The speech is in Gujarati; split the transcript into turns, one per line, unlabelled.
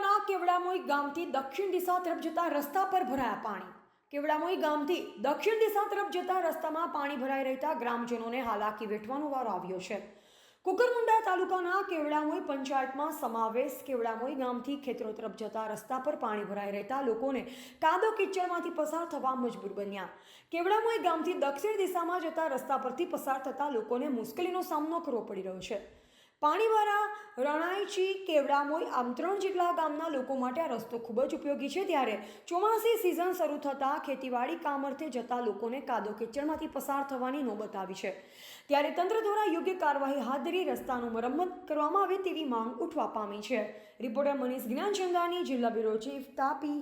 કુકરમુંડાના કેવડામોઈ ગામથી દક્ષિણ દિશા તરફ જતા રસ્તા પર ભરાયા પાણી. કેવડામોઈ ગામથી દક્ષિણ દિશા તરફ જતા રસ્તામાં પાણી ભરાઈ રહેતા ગ્રામજનોને હાલાકી વેઠવાનો વારો આવ્યો છે. કુકરમુંડા તાલુકાના કેવડામોઈ પંચાયતમાં સમાવેશ કેવડામોઈ ગામથી ખેતરો તરફ જતા રસ્તા પર પાણી ભરાઈ રહેતા લોકોને કાદો કિચડમાંથી પસાર થવા મજબૂર બન્યા. કેવડામોઈ ગામથી દક્ષિણ દિશામાં જતા રસ્તા પરથી પસાર થતા લોકોને મુશ્કેલીનો સામનો કરવો પડી રહ્યો છે. પાણીવાળા રણાઈચી કેવડામોઈ આમ ત્રણ જેટલા ગામના લોકો માટે આ રસ્તો ખૂબ જ ઉપયોગી છે ત્યારે ચોમાસી સિઝન શરૂ થતાં ખેતીવાડી કામ અર્થે જતા લોકોને કાદો કિચડમાંથી પસાર થવાની નોબત આવી છે. ત્યારે તંત્ર દ્વારા યોગ્ય કાર્યવાહી હાથ ધરી રસ્તાનું મરમ્મત કરવામાં આવે તેવી માંગ ઉઠવા પામી છે. રિપોર્ટર મનીષ જ્ઞાનચંદાની જિલ્લા બ્યુરો ચીફ તાપી